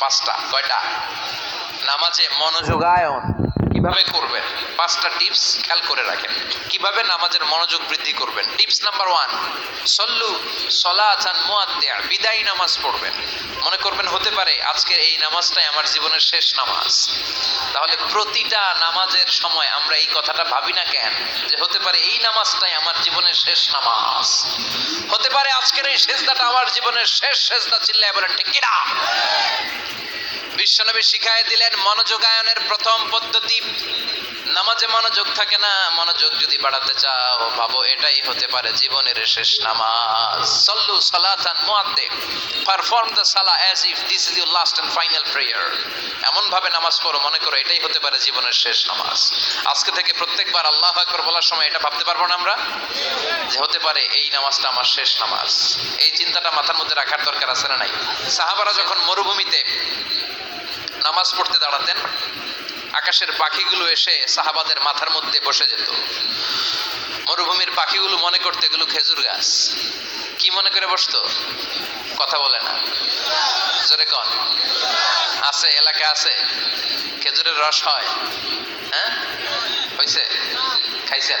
পাঁচটা কয়টা? নামাজে মনোযোগায়ন। কীভাবে করবেন? পাঁচটা টিপস খেয়াল করে রাখেন। কীভাবে নামাজের মনোযোগ বৃদ্ধি করবেন? টিপস নাম্বার ওয়ান সল্লু সলাচান মুয়াদ্দিয়া বিদায়ী নামাজ পড়বেন। মনে করবেন হতে পারে আজকের এই নামাজটাই আমার জীবনের শেষ নামাজ। তাহলে প্রতিটা নামাজের সময় আমরা এই কথাটা ভাবি না কেন? যে হতে পারে এই নামাজটাই আমার জীবনের শেষ নামাজ। হতে পারে আজকের এই শেষদাটা আমার জীবনের শেষ শেষদা চিল্লায় বলেন, ঠিক কিনা? বিশ্বনবী শিখাই দিলেন, মনোযোগায়নের প্রথম পদ্ধতি নামাজে মনোযোগ থাকে না, মনোযোগ যদি বাড়াতে চাও, ভাবো এটাই হতে পারে জীবনের শেষ নামাজ। সল্লু সালাতান মুআদ্দে পারফর্ম দ্য সালা as if this is your last and final prayer এমন ভাবে নামাজ পড়ো, মনে করো এটাই হতে পারে জীবনের শেষ নামাজ। আজকে থেকে প্রত্যেকবার আল্লাহ আকবার বলার সময় এটা ভাবতে পারব না আমরা? যে হতে পারে এই নামাজটা আমার শেষ নামাজ। এই চিন্তাটা মাথার মধ্যে রাখার দরকার আছে না নাই? সাহাবারা যখন মরুভূমিতে নামাজ পড়তে দাঁড়াতেন আকাশের পাখিগুলো এসে সাহাবাদের মাথার মধ্যে বসে যেত। মরুভূমির পাখিগুলো মনে করতে এগুলো খেজুর গাছ। কি মনে করে বসতো? কথা বলে না। জোরে কন। আছে, এলাকা আছে। খেজুরের রস হয়। হ্যাঁ? হয়েছে খাইছেন?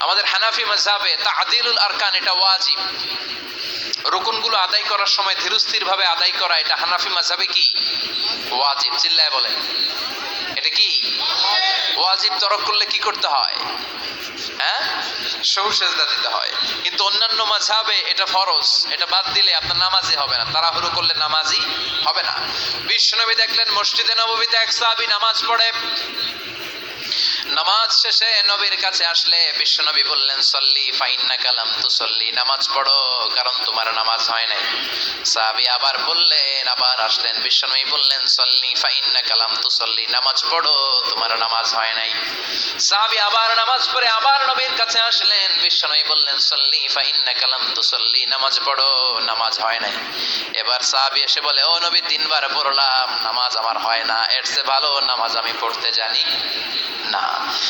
আমাদের হানাফি মাযহাবে তাআদিলুল আরকান, এটা ওয়াজিব। রুকুনগুলো আদায় করার সময় ধীরস্থির ভাবে আদায় করা, এটা হানাফি মাযহাবে কি? ওয়াজিব, চিল্লায় বলেন। এটা কি? ওয়াজিব তরক করলে কি করতে হয়? হ্যাঁ? সহু সেজদা দিতে হয়। কিন্তু অন্যান্য মাঝহাবে এটা ফরজ, এটা বাদ দিলে আপনার নামাজি হবে না, তাড়াহুড়ো করলে নামাজি হবে না। বিশ্বনবী দেখলেন, মসজিদে নববীতে এক সাহাবী নামাজ পড়ে। নামাজ শেষে নবীর কাছে আসলে বিশ্বনবী বললেন, সল্লি ফাইন্না কালাম তু সল্লি নামাজ পড়ো, কারণ তোমার নামাজ হয় নাই। সাহাবী আবার বললেন, আবার আসলেন। বিশ্বনবী বললেন, সল্লি ফাইন্না কালাম তু সল্লি নামাজ পড়ো, তোমার নামাজ হয় নাই। সাহাবী আবার নামাজ পড়ে আবার নবীর কাছে আসলেন। বিশ্বনবী বললেন, সল্লি ফাইন্না কালাম তু সল্লি নামাজ পড়ো, নামাজ হয় নাই। এবার সাহাবী এসে বলে, ও নবী, তিনবার পড়লাম, নামাজ আমার হয় না, এর চেয়ে ভালো নামাজ আমি পড়তে জানি না।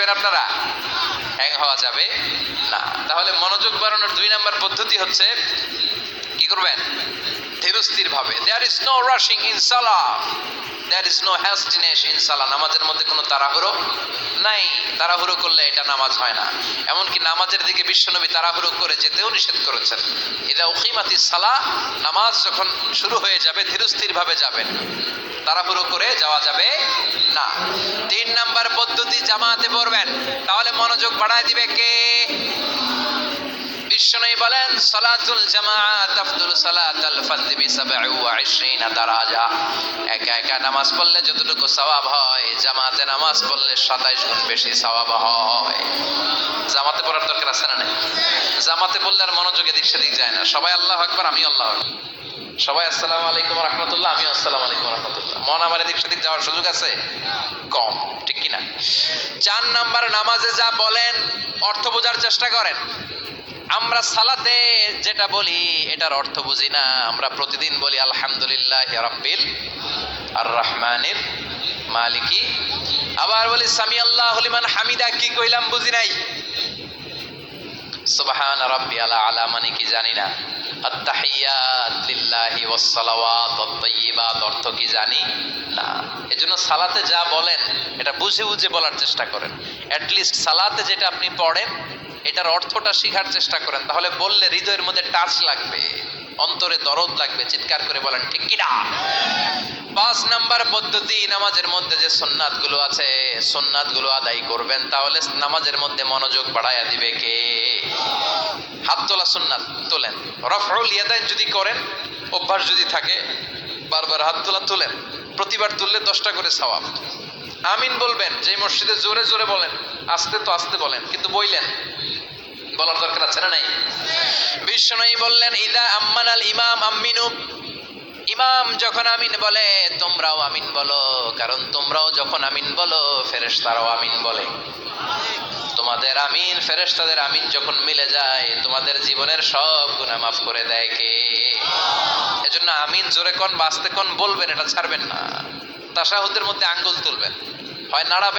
হইবেন আপনারা? হ্যাং হওয়া যাবে? না। তাহলে মনোযোগ বাড়ানোর দুই নাম্বার পদ্ধতি হচ্ছে, কি করবেন? There is no rushing in Salah there is no hastiness in সালাহ নামাজের মধ্যে কোনো তাড়াহুড়ো নাই। তাড়াহুড়ো করলে এটা নামাজ হয় না। এমনকি নামাজের দিকে বিশ্বনবী তাড়াহুড়ো করে যেতেও নিষেধ করেছেন। এটা উকিমাতি সালাহ, নামাজ যখন শুরু হয়ে যাবে ধীরস্থির ভাবে যাবেন। তাড়াহুড়ো করে যাওয়া যাবে না। তিন নাম্বার পদ্ধতি, জামাতে পড়বেন। তাহলে মনোযোগ বাড়ায় দিবে কে? বলেন, সালাতুল জামাআত আফদুল সালাতাল ফারদি বি 27 দারাজা। একা একা নামাজ পড়লে যতটুকু সওয়াব হয়, জামাতে নামাজ পড়লে 27 গুণ বেশি সওয়াব হয়। জামাতে পড়ার দরকার আছে না জামাতে পড়লে আর মনোযোগ এদিক সেদিক যায় না। সবাই আল্লাহ আকবার আমি আল্লাহ আকবার। সবাই আসসালামু আলাইকুম রহমতুল্লাহ আমি আসসালামু আলাইকুম রহমতুল্লাহ। মন আমার এদিক সেদিক যাওয়ার সুযোগ আছে? কম, ঠিক কি না চার নাম্বার নামাজে যা বলেন, অর্থ বোঝার চেষ্টা করেন। আমরা সালাতে যেটা বলি, এটার অর্থ বুঝি না। আমরা প্রতিদিন বলি, আলহামদুলিল্লাহ রাব্বিল আর রহমানের মালিকি। আবার বলি সামি আল্লাহ হলিমান হামিদা। কি কইলাম বুঝি নাই? সুবহান রাব্বিয়াল আলা মানে কি জানি না? আত্তাহিয়াত লিল্লাহি ওয়াস সালাওয়াত অর্থ কি জানি? না। এজন্য সালাতে যা বলেন, এটা বুঝে বুঝে বলার চেষ্টা করেন। অ্যাট লিস্ট সালাতে যেটা আপনি পড়েন, এটার অর্থটা শেখার চেষ্টা করেন। তাহলে বললে হৃদয়ের মধ্যে টাচ লাগবে। অন্তরে দরদ লাগবে, চিৎকার করে বলেন, ঠিক কি না পাঁচ নাম্বার পদ্ধতি, নামাজের মধ্যে যে সোননাথগুলো আছে সোননাথগুলো আদায় করবেন, তাহলে নামাজের মধ্যে মনোযোগ বাড়াইয়া দিবে কে? হাত তোলা সুন্নাত তোলেন। রফউল ইয়াদাইন যদি করেন, অভ্যাস যদি থাকে, বারবার হাত তোলা তোলেন। প্রতিবার তুললে দশটা করে সওয়াব। আমিন বলবেন, যে মসজিদে জোরে জোরে বলেন, আস্তে তো আস্তে বলেন, কিন্তু বইলেন। বলার দরকার আছে না নাই? বিষ্ণুই বললেন, ইদা আম্মানাল ইমাম আম্মিনু। ইমাম যখন আমিন বলে, তোমরাও আমিন বলো, কারণ তোমরাও যখন আমিন বলো, ফেরেশতারাও আমিন বলে। তোমাদের আমিন, ফেরেশতাদের আমিন যখন মিলে যায়, তোমাদের জীবনের সব গুনাহ মাফ করে দেয় কে? এজন্য আমিন জোরে কোন, বাঁচতে কোন, বলবেন, এটা ছাড়বেন না। তাসাহুদের মধ্যে আঙ্গুল তুলবেন। হয় নাড়াবেন